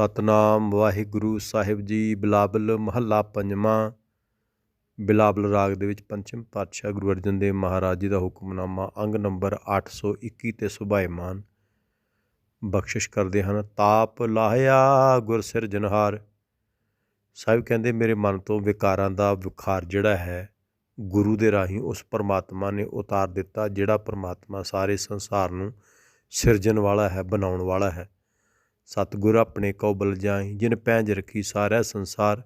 ਸਤਨਾਮ ਵਾਹਿਗੁਰੂ ਸਾਹਿਬ ਜੀ। ਬਿਲਾਵਲ ਮਹੱਲਾ ਪੰਜਵਾਂ। ਬਿਲਾਵਲ ਰਾਗ ਦੇ ਵਿੱਚ ਪੰਚਮ ਪਾਤਸ਼ਾਹ ਗੁਰੂ ਅਰਜਨ ਦੇਵ ਮਹਾਰਾਜ ਜੀ ਦਾ ਹੁਕਮਨਾਮਾ ਅੰਗ ਨੰਬਰ 821 ਤੇ ਸੁਭਾਇਮਾਨ। ਬਖਸ਼ਿਸ਼ ਕਰਦੇ ਹਨ, ਤਾਪ ਲਾਹਿਆ ਗੁਰ ਸਿਰਜਨਹਾਰ ਸਾਹਿਬ ਕਹਿੰਦੇ, ਮੇਰੇ ਮਨ ਤੋਂ ਵਿਕਾਰਾਂ ਦਾ ਵਿਖਾਰ ਜਿਹੜਾ ਹੈ, ਗੁਰੂ ਦੇ ਰਾਹੀਂ ਉਸ ਪਰਮਾਤਮਾ ਨੇ ਉਤਾਰ ਦਿੱਤਾ, ਜਿਹੜਾ ਪਰਮਾਤਮਾ ਸਾਰੇ ਸੰਸਾਰ ਨੂੰ ਸਿਰਜਣ ਵਾਲਾ ਹੈ, ਬਣਾਉਣ ਵਾਲਾ ਹੈ। ਸਤਿਗੁਰ ਆਪਣੇ ਕੋ ਬਲ ਜਾਈ ਜਿਨ ਪੈਂਜ ਰੱਖੀ ਸਾਰਾ ਸੰਸਾਰ,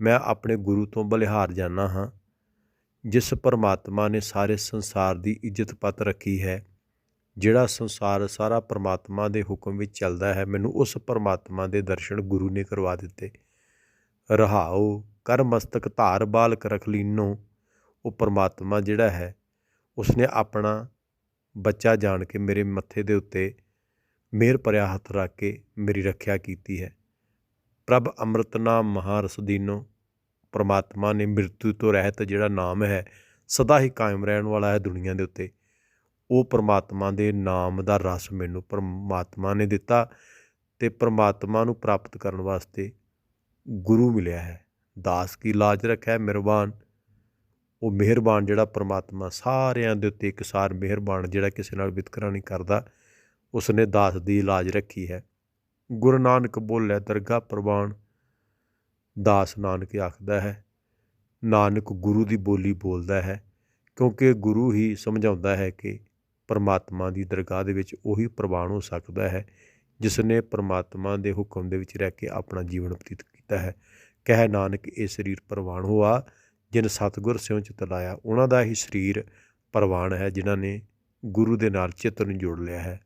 ਮੈਂ ਆਪਣੇ ਗੁਰੂ ਤੋਂ ਬਲਿਹਾਰ ਜਾਣਾ ਹਾਂ। ਜਿਸ ਪਰਮਾਤਮਾ ਨੇ ਸਾਰੇ ਸੰਸਾਰ ਦੀ ਇੱਜ਼ਤ ਪਤ ਰੱਖੀ ਹੈ, ਜਿਹੜਾ ਸੰਸਾਰ ਸਾਰਾ ਪਰਮਾਤਮਾ ਦੇ ਹੁਕਮ ਵਿੱਚ ਚੱਲਦਾ ਹੈ, ਮੈਨੂੰ ਉਸ ਪਰਮਾਤਮਾ ਦੇ ਦਰਸ਼ਨ ਗੁਰੂ ਨੇ ਕਰਵਾ ਦਿੱਤੇ। ਰਹਾਉ ਕਰ ਮਸਤਕ ਧਾਰ ਬਾਲਕ ਰਖ ਲੀਨੋ, ਉਹ ਪਰਮਾਤਮਾ ਜਿਹੜਾ ਹੈ, ਉਸਨੇ ਆਪਣਾ ਬੱਚਾ ਜਾਣ ਕੇ ਮੇਰੇ ਮੱਥੇ ਦੇ ਉੱਤੇ ਮਿਹਰ ਭਰਿਆ ਹੱਥ ਰੱਖ ਕੇ ਮੇਰੀ ਰੱਖਿਆ ਕੀਤੀ ਹੈ। ਪ੍ਰਭ ਅੰਮ੍ਰਿਤ ਨਾਮ ਮਹਾਰਸ ਦੀਨੋ, ਪਰਮਾਤਮਾ ਨੇ ਮ੍ਰਿਤੂ ਤੋਂ ਰਹਿਤ ਜਿਹੜਾ ਨਾਮ ਹੈ, ਸਦਾ ਹੀ ਕਾਇਮ ਰਹਿਣ ਵਾਲਾ ਹੈ ਦੁਨੀਆ ਦੇ ਉੱਤੇ। ਉਹ ਪਰਮਾਤਮਾ ਦੇ ਨਾਮ ਦਾ ਰਸ ਮੈਨੂੰ ਪਰਮਾਤਮਾ ਨੇ ਦਿੱਤਾ ਤੇ ਪਰਮਾਤਮਾ ਨੂੰ ਪ੍ਰਾਪਤ ਕਰਨ ਵਾਸਤੇ ਗੁਰੂ ਮਿਲਿਆ ਹੈ। ਦਾਸ ਕੀ ਲਾਜ ਰੱਖਿਆ ਮਿਹਰਬਾਨ। ਉਹ ਮਿਹਰਬਾਨ ਜਿਹੜਾ ਪਰਮਾਤਮਾ ਸਾਰਿਆਂ ਦੇ ਉੱਤੇ ਇੱਕਸਾਰ ਮਿਹਰਬਾਨ ਜਿਹੜਾ ਕਿਸੇ ਨਾਲ ਵਿਤਕਰਾ ਨਹੀਂ ਕਰਦਾ। ਉਸਨੇ ਦਾਸ ਦੀ ਇਲਾਜ ਰੱਖੀ ਹੈ। ਗੁਰੂ ਨਾਨਕ ਬੋਲੇ, ਦਰਗਾਹ ਪ੍ਰਵਾਨ। ਦਾਸ ਨਾਨਕ ਆਖਦਾ ਹੈ, ਨਾਨਕ ਗੁਰੂ ਦੀ ਬੋਲੀ ਬੋਲਦਾ ਹੈ, ਕਿਉਂਕਿ ਗੁਰੂ ਹੀ ਸਮਝਾਉਂਦਾ ਹੈ ਕਿ ਪਰਮਾਤਮਾ ਦੀ ਦਰਗਾਹ ਦੇ ਵਿੱਚ ਉਹੀ ਪ੍ਰਵਾਨ ਹੋ ਸਕਦਾ ਹੈ ਜਿਸ ਨੇ ਪਰਮਾਤਮਾ ਦੇ ਹੁਕਮ ਦੇ ਵਿੱਚ ਰਹਿ ਕੇ ਆਪਣਾ ਜੀਵਨ ਬਤੀਤ ਕੀਤਾ ਹੈ। ਕਹਿ ਨਾਨਕ, ਇਹ ਸਰੀਰ ਪ੍ਰਵਾਨ ਹੋਆ, ਜਿਨ ਸਤਗੁਰ ਸਿਉ ਚਿਤ ਲਾਇਆ, ਉਹਨਾਂ ਦਾ ਹੀ ਸਰੀਰ ਪ੍ਰਵਾਨ ਹੈ, ਜਿਨ੍ਹਾਂ ਨੇ ਗੁਰੂ ਦੇ ਨਾਲ ਚਿੱਤ ਨੂੰ ਜੋੜ ਲਿਆ ਹੈ।